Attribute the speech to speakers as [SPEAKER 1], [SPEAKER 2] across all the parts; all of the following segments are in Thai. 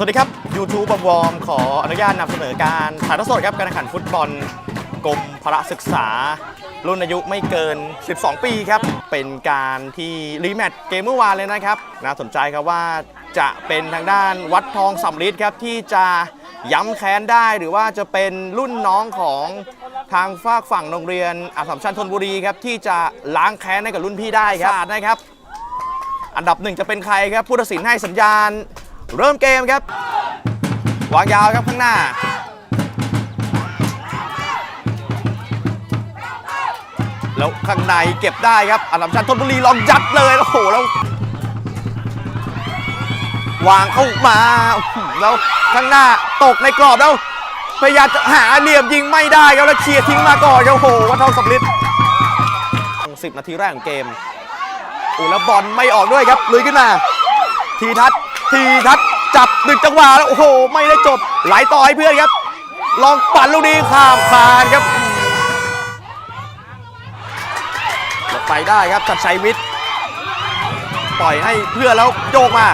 [SPEAKER 1] สวัสดีครับ YouTube บวอมขออนุญาตนำเสนอการถ่ายทอดสดครับการแข่งขันฟุตบอลกรมพระศึกษา รุ่นอายุไม่เกิน 12 ปีครับ เป็นการที่รีแมตช์เกมเมื่อวานเลยนะครับน่าสนใจครับว่าจะเป็นทางด้านวัดทองสำลิดครับที่จะย้ำแค้นได้หรือว่าจะเป็นรุ่นน้องของทางฝากฝั่งโรงเรียนอัสสัมชัญธนบุรีครับที่จะล้างแค้นให้กับรุ่นพี่ได้ครับนะครับ อันดับหนึ่งจะเป็นใครครับผู้ตัดสินให้สัญญาณ เริ่มเกมครับ วางยาวครับข้างหน้า แล้วข้างในเก็บได้ครับอันดับชันธนบุรีลองยัดเลยโอ้โหแล้ว วางเข้ามา แล้วข้างหน้าตกในกรอบแล้วพยายามจะหาเหลี่ยมยิงไม่ได้ครับแล้วเคลียร์ทิ้งมาก่อนครับโอ้โหวัดทองสำลิดสิบนาทีแรกของเกมโอ้แล้วบอลไม่ออกด้วยครับลุยขึ้นมาทีทัศน์ ทีทัศน์จับดึกจังหวะแล้วโอ้โห ไม่ได้จบ ไหลต่อให้เพื่อนครับ ลองปั่นลูกนี้ข้ามคานครับแล้วไปได้ครับจัดชัยวิทย์ปล่อยให้เพื่อนแล้วโยกมา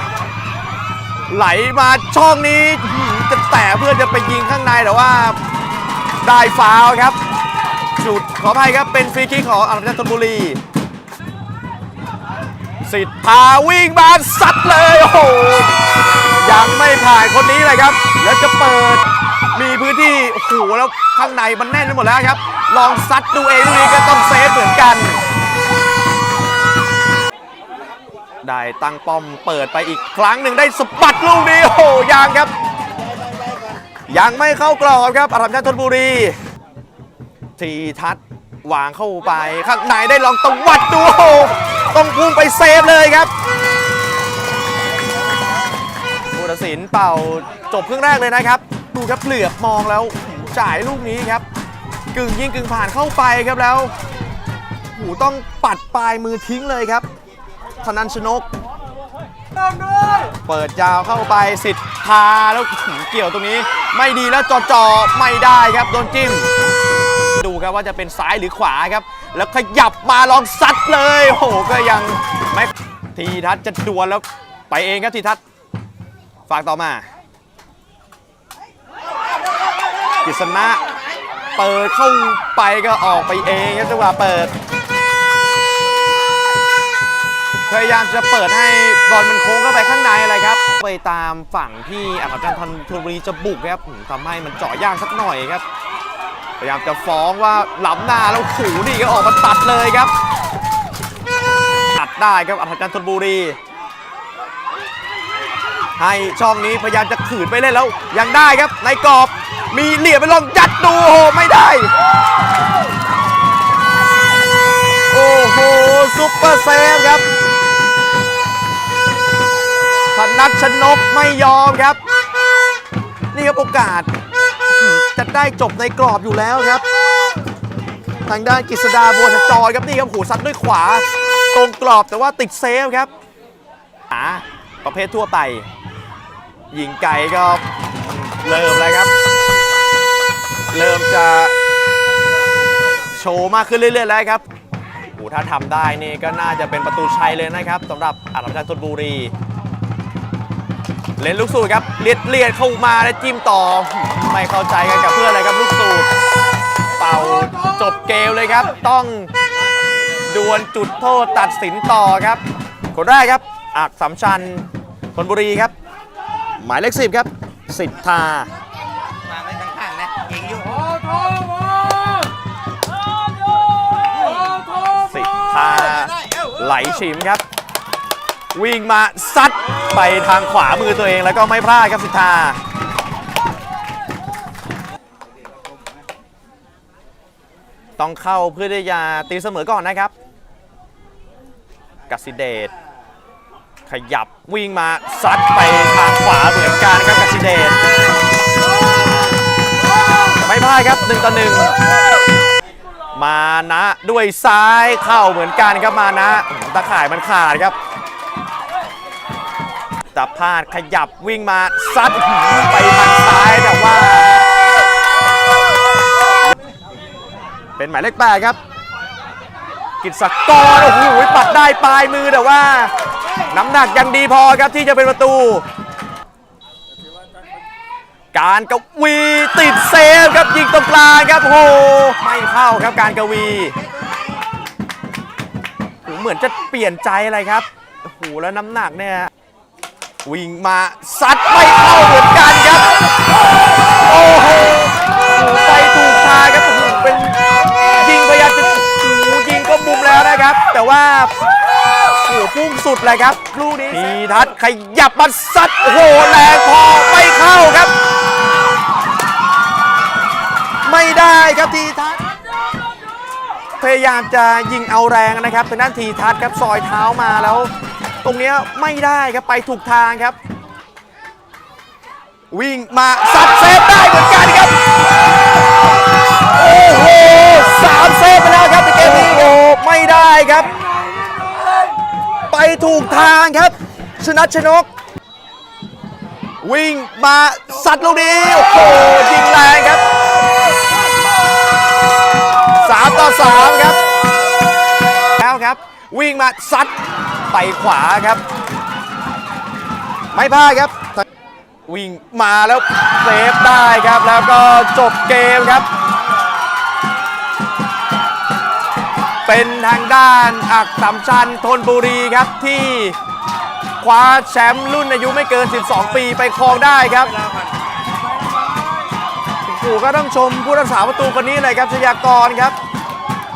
[SPEAKER 1] ไหลมาช่องนี้จะแต่เพื่อนจะไปยิงข้างในแต่ว่าได้ฟาวครับ จุดขออภัยครับเป็นฟรีคิกของอัลจันทบุรี สิทธาวิ่งมาซัดเลยโอ้โหยังไม่ผ่านคนนี้เลยครับ แล้วจะเปิด มีพื้นที่โอ้โหแล้วข้างในมันแน่นไปหมดแล้วครับ ลองซัดดูเองลูกนี้ก็ต้องเซฟเหมือนกัน ได้ตั้งป้อมเปิดไปอีกครั้งหนึ่งได้สปัดลูกนี้โอ้โหยังครับ ยังไม่เข้ากรอบครับอารัมชันธนบุรีทีทัศวางเข้าไป ข้างในได้ลองตวัดดูโอ้ ต้องพุ่งไปเซฟเลยครับผู้ตัดสินเป่าจบครึ่งแรกเลยนะครับ ดูครับเหลือบมองแล้วจ่ายลูกนี้ครับ กึ่งยิงกึ่งผ่านเข้าไปครับแล้วหูต้องปัดปลายมือทิ้งเลยครับธนันชนกเปิดยาวเข้าไปสิทธาแล้วเกี่ยวตรงนี้ ไม่ดีแล้วจอจอๆไม่ได้ครับโดนจิ้ม ดูครับว่าจะเป็นซ้ายหรือขวาครับ แล้วขยับมาลองซัดเลย โอ้โหก็ยังไม่ทีทัศน์จะดวลแล้วไปเองครับทีทัศน์ฝากต่อมา กิษณะเปิดเข้าไปก็ออกไปเองครับจังหวะเปิด พยายามจะเปิดให้บอลมันโค้งเข้าไปข้างในอะไรครับ ไปตามฝั่งที่อัครจันทร์ธนบุรีจะบุกครับทำให้มันเจาะยากสักหน่อยครับ ยายามจะฟ้องว่าหล้ำหน้าแล้วขู่นี่ก็ออกมาตัดเลยครับ ตัดได้ครับอัธจันทร์ธนบุรี ให้ช่องนี้พยายามจะขืนไปเล่นแล้ว ยังได้ครับในกรอบมีเหลี่ยมไปลองยัดดูโอ้โหไม่ได้ โอ้โหซุปเปอร์เซฟครับธนัทชนกไม่ยอมครับ นี่ครับโอกาส จะได้จบในกรอบอยู่แล้วครับ ทางด้านกฤษดาบัวขจรครับนี่ครับหูซัดด้วยขวา ตรงกรอบแต่ว่าติดเซฟครับหาประเภททั่วไป ยิงไก่ก็เริ่มแล้วครับ เริ่มจะโชว์มากขึ้นเรื่อยๆแล้วครับโอ้ถ้าทำได้นี่ก็น่าจะเป็นประตูชัยเลยนะครับสำหรับอารัมชันธนบุรี เล่นลูกสูตรครับเลียดเลียดเข้ามาแล้วจิ้มต่อ ไม่เข้าใจกันกับเพื่อนเลยครับลูกสูตรเป่าจบเกมเลยครับ ต้องดวลจุดโทษตัดสินต่อครับ คนแรกครับอักสำชันธนบุรีครับ หมายเลขสิบครับ สิทธา
[SPEAKER 2] มาไว้ข้างๆนะเองอยู่
[SPEAKER 1] สิทธาไหลฉิมครับ วิ่งมาซัดไปทางขวามือตัวเองแล้วก็ไม่พลาดครับสิทธาต้องเข้าเพื่อที่จะตีเสมอก่อนนะครับกัสิเดชขยับวิ่งมาซัดไปทางขวาเหมือนกันครับกัสิเดชไม่พลาดครับหนึ่งต่อหนึ่งมานะด้วยซ้ายเข้าเหมือนกันครับมานะตะข่ายมันขาดครับ ตะพลาดขยับวิ่งมาซัดไปทางซ้ายแต่ว่า เป็นหมายเลขแปดครับ กิตศักดิ์กรโอ้โหปัดได้ปลายมือแต่ว่า น้ำหนักยังดีพอครับที่จะเป็นประตู การกวีติดเซฟครับยิงตรงกลางครับโอ้โหไม่เข้าครับการกวีโอ้เหมือนจะเปลี่ยนใจอะไรครับโอ้โหแล้วน้ำหนักเนี่ย วิ่งมาซัดไม่เข้าเหมือนกันครับ โอ้โหไปถูกทางครับโอ้โหเป็นยิงพยายามจะยิงก็มุมแล้วนะครับ แต่ว่าโอ้โหพุ่งสุดเลยครับลูกนี้ทีทัศน์ขยับมาซัดโอ้โหแรงพอไม่เข้าครับ ไม่ได้ครับทีทัศน์พยายามจะยิงเอาแรงนะครับทางด้านทีทัศน์ครับซอยเท้ามาแล้ว ตรงเนี้ยไม่ได้ครับไปถูกทางครับ วิ่งมาสัดเซฟได้เหมือนกันครับ โอ้โหสามเซฟไปแล้วครับในเกมนี้โอ้ไม่ได้ครับ ไปถูกทางครับ ชนะชนก วิ่งมาสัดลูกนี้โอ้โหยิงแรงครับสามต่อสามครับ แล้วครับ วิ่งมาซัด ไปขวาครับ ไม่พลาดครับ วิ่งมาแล้วเซฟได้ครับแล้วก็จบเกมครับ เป็นทางด้านอักสำชันธนบุรีครับที่คว้าแชมป์รุ่นอายุไม่เกิน 12 ปีไปครองได้ครับโอ้ก็ต้องชมผู้รักษาประตูคนนี้เลยครับชยากรครับ